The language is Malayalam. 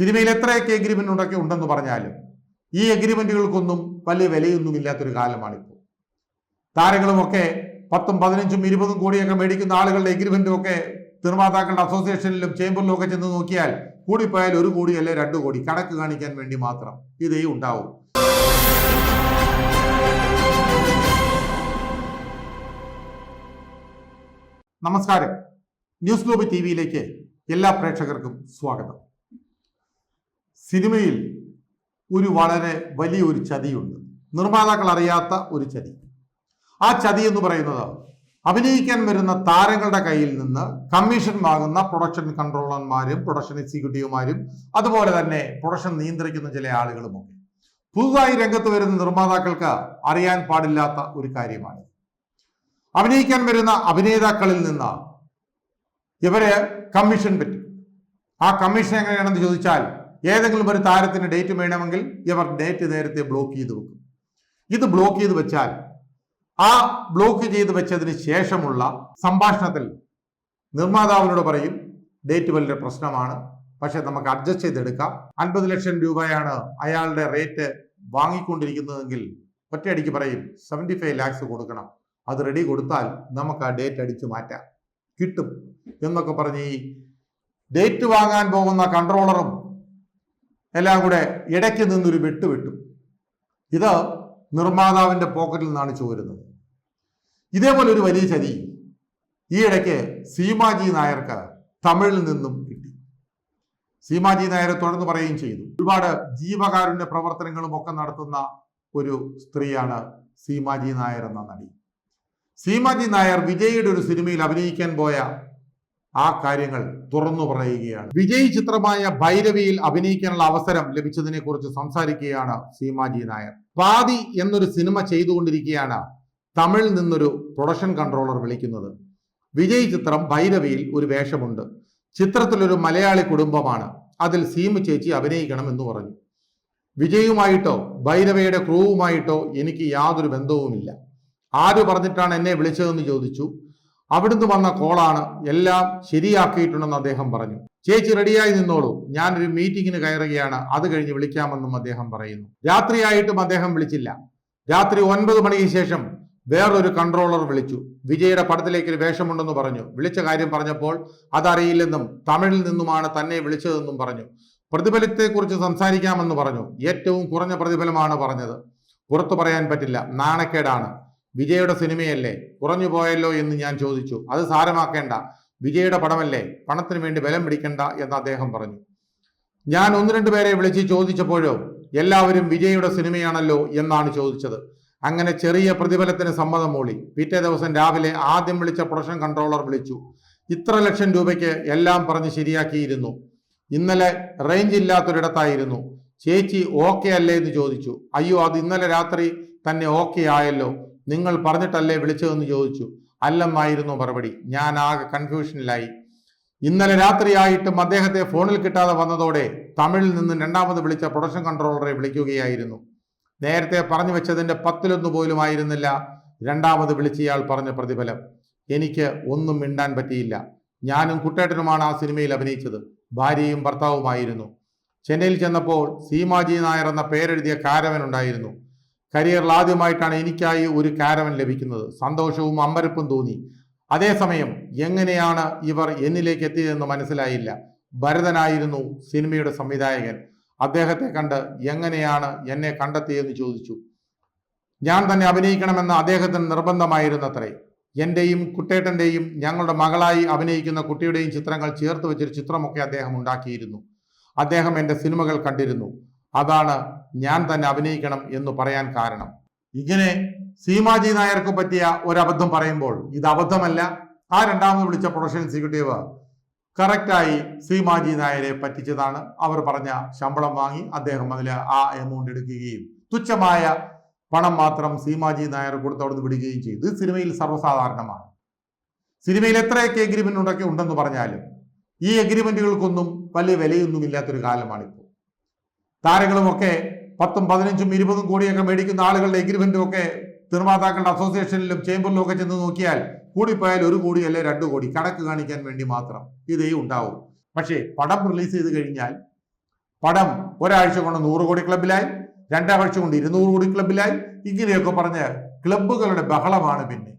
സിനിമയിൽ എത്രയൊക്കെ ഉണ്ടൊക്കെ ഉണ്ടെന്ന് പറഞ്ഞാലും ഈ എഗ്രിമെന്റുകൾക്കൊന്നും വലിയ വിലയൊന്നും ഇല്ലാത്തൊരു കാലമാണിപ്പോൾ. താരങ്ങളുമൊക്കെ പത്തും പതിനഞ്ചും ഇരുപതും കോടിയൊക്കെ മേടിക്കുന്ന ആളുകളുടെ എഗ്രിമെന്റും ഒക്കെ നിർമ്മാതാക്കളുടെ അസോസിയേഷനിലും ചേംബറിലും ഒക്കെ ചെന്ന് നോക്കിയാൽ കൂടിപ്പോയാൽ ഒരു കോടി അല്ലെ രണ്ട് കോടി. കണക്ക് കാണിക്കാൻ വേണ്ടി മാത്രം ഇതേ ഉണ്ടാവും. നമസ്കാരം. ന്യൂസ് ഗ്ലോബ് ടി വിയിലേക്ക് എല്ലാ പ്രേക്ഷകർക്കും സ്വാഗതം. സിനിമയിൽ ഒരു വളരെ വലിയൊരു ചതിയുണ്ട്. നിർമ്മാതാക്കൾ അറിയാത്ത ഒരു ചതി. ആ ചതി എന്ന് പറയുന്നത് അഭിനയിക്കാൻ വരുന്ന താരങ്ങളുടെ കയ്യിൽ നിന്ന് കമ്മീഷൻ വാങ്ങുന്ന പ്രൊഡക്ഷൻ കൺട്രോളർമാരും പ്രൊഡക്ഷൻ എക്സിക്യൂട്ടീവുമാരും അതുപോലെ തന്നെ പ്രൊഡക്ഷൻ നിയന്ത്രിക്കുന്ന ചില ആളുകളുമൊക്കെ. പുതുതായി രംഗത്ത് വരുന്ന നിർമ്മാതാക്കൾക്ക് അറിയാൻ പാടില്ലാത്ത ഒരു കാര്യമാണ്. അഭിനയിക്കാൻ വരുന്ന അഭിനേതാക്കളിൽ നിന്ന് ഇവരെ കമ്മീഷൻ പറ്റും. ആ കമ്മീഷൻ എങ്ങനെയാണെന്ന് ചോദിച്ചാൽ ഏതെങ്കിലും ഒരു താരത്തിന് ഡേറ്റ് വേണമെങ്കിൽ ഇവർ ഡേറ്റ് നേരത്തെ ബ്ലോക്ക് ചെയ്ത് വെക്കും. ഇത് ബ്ലോക്ക് ചെയ്ത് വെച്ചാൽ ആ ബ്ലോക്ക് ചെയ്ത് വെച്ചതിന് ശേഷമുള്ള സംഭാഷണത്തിൽ നിർമ്മാതാവിനോട് പറയും ഡേറ്റ് വലിയ പ്രശ്നമാണ് പക്ഷെ നമുക്ക് അഡ്ജസ്റ്റ് ചെയ്തെടുക്കാം. അൻപത് ലക്ഷം രൂപയാണ് അയാളുടെ റേറ്റ് വാങ്ങിക്കൊണ്ടിരിക്കുന്നതെങ്കിൽ ഒറ്റയടിക്ക് പറയും സെവന്റി ഫൈവ് ലാക്സ് കൊടുക്കണം. അത് റെഡി കൊടുത്താൽ നമുക്ക് ആ ഡേറ്റ് അടിച്ചു മാറ്റാം. കിട്ടും എന്നൊക്കെ പറഞ്ഞ് ഈ ഡേറ്റ് വാങ്ങാൻ പോകുന്ന കൺട്രോളറും എല്ലാം കൂടെ ഇടയ്ക്ക് നിന്നൊരു വെട്ട് വെട്ടും. ഇത് നിർമ്മാതാവിന്റെ പോക്കറ്റിൽ നിന്നാണ് ചോരുന്നത്. ഇതേപോലെ ഒരു വലിയ ചതി ഈ ഇടയ്ക്ക് സീമാജി നായർക്ക് തമിഴിൽ നിന്നും കിട്ടി. സീമാജി നായരെ തുടർന്ന് പറയുകയും ചെയ്തു. ഒരുപാട് ജീവകാരുണ്യ പ്രവർത്തനങ്ങളും ഒക്കെ നടത്തുന്ന ഒരു സ്ത്രീയാണ് സീമാജി നായർ എന്ന നടി. സീമാജി നായർ വിജയുടെ ഒരു സിനിമയിൽ അഭിനയിക്കാൻ പോയ ആ കാര്യങ്ങൾ തുറന്നു പറയുകയാണ്. വിജയ് ചിത്രമായ ഭൈരവിയിൽ അഭിനയിക്കാനുള്ള അവസരം ലഭിച്ചതിനെ കുറിച്ച് സംസാരിക്കുകയാണ് സീമാജി നായർ. പാതി എന്നൊരു സിനിമ ചെയ്തുകൊണ്ടിരിക്കുകയാണ് തമിഴിൽ നിന്നൊരു പ്രൊഡക്ഷൻ കൺട്രോളർ വിളിക്കുന്നത്. വിജയ് ചിത്രം ഭൈരവിയിൽ ഒരു വേഷമുണ്ട്. ചിത്രത്തിലൊരു മലയാളി കുടുംബമാണ്. അതിൽ സീമ ചേച്ചി അഭിനയിക്കണം എന്ന് പറഞ്ഞു. വിജയുമായിട്ടോ ഭൈരവയുടെ ക്രൂവുമായിട്ടോ എനിക്ക് യാതൊരു ബന്ധവുമില്ല. ആര് പറഞ്ഞിട്ടാണ് എന്നെ വിളിച്ചതെന്ന് ചോദിച്ചു. അവിടുന്ന് വന്ന കോളാണ് എല്ലാം ശരിയാക്കിയിട്ടുണ്ടെന്ന് അദ്ദേഹം പറഞ്ഞു. ചേച്ചി റെഡിയായി നിന്നോളൂ. ഞാനൊരു മീറ്റിങ്ങിന് കയറുകയാണ്. അത് കഴിഞ്ഞ് വിളിക്കാമെന്നും അദ്ദേഹം പറയുന്നു. രാത്രിയായിട്ടും അദ്ദേഹം വിളിച്ചില്ല. രാത്രി ഒൻപത് മണിക്ക് ശേഷം വേറൊരു കൺട്രോളർ വിളിച്ചു. വിജയുടെ പടത്തിലേക്ക് ഒരു വേഷമുണ്ടെന്ന് പറഞ്ഞു. വിളിച്ച കാര്യം പറഞ്ഞപ്പോൾ അതറിയില്ലെന്നും തമിഴിൽ നിന്നുമാണ് തന്നെ വിളിച്ചതെന്നും പറഞ്ഞു. പ്രതിഫലത്തെക്കുറിച്ച് സംസാരിക്കാമെന്ന് പറഞ്ഞു. ഏറ്റവും കുറഞ്ഞ പ്രതിഫലമാണ് പറഞ്ഞത്. പുറത്തു പറയാൻ പറ്റില്ല. നാണക്കേടാണ്. വിജയുടെ സിനിമയല്ലേ? കുറഞ്ഞു പോയല്ലോ എന്ന് ഞാൻ ചോദിച്ചു. അത് സാരമാക്കേണ്ട. വിജയുടെ പടമല്ലേ? പണത്തിന് വേണ്ടി ബലം പിടിക്കണ്ട എന്ന് അദ്ദേഹം പറഞ്ഞു. ഞാൻ ഒന്ന് രണ്ട് പേരെ വിളിച്ച് ചോദിച്ചപ്പോഴോ എല്ലാവരും വിജയുടെ സിനിമയാണല്ലോ എന്നാണ് ചോദിച്ചത്. അങ്ങനെ ചെറിയ പ്രതിഫലത്തിന് സമ്മതം മൂളി. പിറ്റേ ദിവസം രാവിലെ ആദ്യം വിളിച്ച പ്രൊഡക്ഷൻ കൺട്രോളർ വിളിച്ചു. ഇത്ര ലക്ഷം രൂപയ്ക്ക് എല്ലാം പറഞ്ഞ് ശരിയാക്കിയിരുന്നു. ഇന്നലെ റേഞ്ച് ഇല്ലാത്തൊരിടത്തായിരുന്നു. ചേച്ചി ഓക്കെ അല്ലേ എന്ന് ചോദിച്ചു. അയ്യോ അത് ഇന്നലെ രാത്രി തന്നെ ഓക്കെ ആയല്ലോ. നിങ്ങൾ പറഞ്ഞിട്ടല്ലേ വിളിച്ചതെന്ന് ചോദിച്ചു. അല്ലെന്നായിരുന്നു മറുപടി. ഞാൻ ആകെ കൺഫ്യൂഷനിലായി ഇന്നലെ രാത്രിയായിട്ടും അദ്ദേഹത്തെ ഫോണിൽ കിട്ടാതെ വന്നതോടെ തമിഴിൽ നിന്ന് രണ്ടാമത് വിളിച്ച പ്രൊഡക്ഷൻ കൺട്രോളറെ വിളിക്കുകയായിരുന്നു. നേരത്തെ പറഞ്ഞു വെച്ചതിന്റെ പത്തിലൊന്നു പോലും ആയിരുന്നില്ല. രണ്ടാമത് വിളിച്ചയാൾ പറഞ്ഞ പ്രതിഫലം. എനിക്ക് ഒന്നും മിണ്ടാൻ പറ്റിയില്ല. ഞാനും കുട്ടേട്ടനുമാണ് ആ സിനിമയിൽ അഭിനയിച്ചത്. ഭാര്യയും ഭർത്താവുമായിരുന്നു. ചെന്നൈയിൽ ചെന്നപ്പോൾ സീമാജി നായർ എന്ന പേരെഴുതിയ കാരവൻ ഉണ്ടായിരുന്നു. കരിയറിൽ ആദ്യമായിട്ടാണ് എനിക്കായി ഒരു കാരവൻ ലഭിക്കുന്നത്. സന്തോഷവും അമ്പരപ്പും തോന്നി. അതേസമയം എങ്ങനെയാണ് ഇവർ എന്നിലേക്ക് എത്തിയതെന്ന് മനസ്സിലായില്ല. ഭരതനായിരുന്നു സിനിമയുടെ സംവിധായകൻ. അദ്ദേഹത്തെ കണ്ട് എങ്ങനെയാണ് എന്നെ കണ്ടെത്തിയെന്ന് ചോദിച്ചു. ഞാൻ തന്നെ അഭിനയിക്കണമെന്ന് അദ്ദേഹത്തിന് നിർബന്ധമായിരുന്നത്രേ. എന്റെയും കുട്ടേട്ടന്റെയും ഞങ്ങളുടെ മകളായി അഭിനയിക്കുന്ന കുട്ടിയുടെയും ചിത്രങ്ങൾ ചേർത്ത് വെച്ചൊരു ചിത്രമൊക്കെ അദ്ദേഹം ഉണ്ടാക്കിയിരുന്നു. അദ്ദേഹം എന്റെ സിനിമകൾ കണ്ടിരുന്നു. അതാണ് ഞാൻ തന്നെ അഭിനയിക്കണം എന്ന് പറയാൻ കാരണം. ഇങ്ങനെ സീമാജി നായർക്ക് പറ്റിയ ഒരു അബദ്ധം പറയുമ്പോൾ ഇത് അബദ്ധമല്ല. ആ രണ്ടാമത് വിളിച്ച പ്രൊഡക്ഷൻ എക്സിക്യൂട്ടീവ് കറക്റ്റായി സീമാജി നായരെ പറ്റിച്ചതാണ്. അവർ പറഞ്ഞ ശമ്പളം വാങ്ങി അദ്ദേഹം അതിൽ ആ എമൗണ്ട് എടുക്കുകയും തുച്ഛമായ പണം മാത്രം സീമാജി നായർ കൊടുത്ത് അവിടുന്ന് വിടുകയും ചെയ്തു. ഇത് സിനിമയിൽ സർവസാധാരണമാണ്. സിനിമയിൽ എത്രയൊക്കെ എഗ്രിമെന്റ് ഉണ്ടൊക്കെ ഉണ്ടെന്ന് പറഞ്ഞാലും ഈ എഗ്രിമെന്റുകൾക്കൊന്നും വലിയ വിലയൊന്നും ഇല്ലാത്തൊരു കാലമാണിപ്പോൾ. താരങ്ങളുമൊക്കെ പത്തും പതിനഞ്ചും ഇരുപതും കോടിയൊക്കെ മേടിക്കുന്ന ആളുകളുടെ എഗ്രിമെന്റും ഒക്കെ നിർമ്മാതാക്കളുടെ അസോസിയേഷനിലും ചേംബറിലും ഒക്കെ ചെന്ന് നോക്കിയാൽ കൂടിപ്പോയാൽ ഒരു കോടി അല്ലെ രണ്ട് കോടി. കണക്ക് കാണിക്കാൻ വേണ്ടി മാത്രം ഇതേ ഉണ്ടാവും. പക്ഷേ പടം റിലീസ് ചെയ്ത് കഴിഞ്ഞാൽ പടം ഒരാഴ്ച കൊണ്ട് നൂറ് കോടി ക്ലബിലായി രണ്ടാഴ്ച കൊണ്ട് ഇരുന്നൂറ് കോടി ക്ലബിലായി ഇങ്ങനെയൊക്കെ പറഞ്ഞ് ക്ലബ്ബുകളുടെ ബഹളമാണ് പിന്നെ.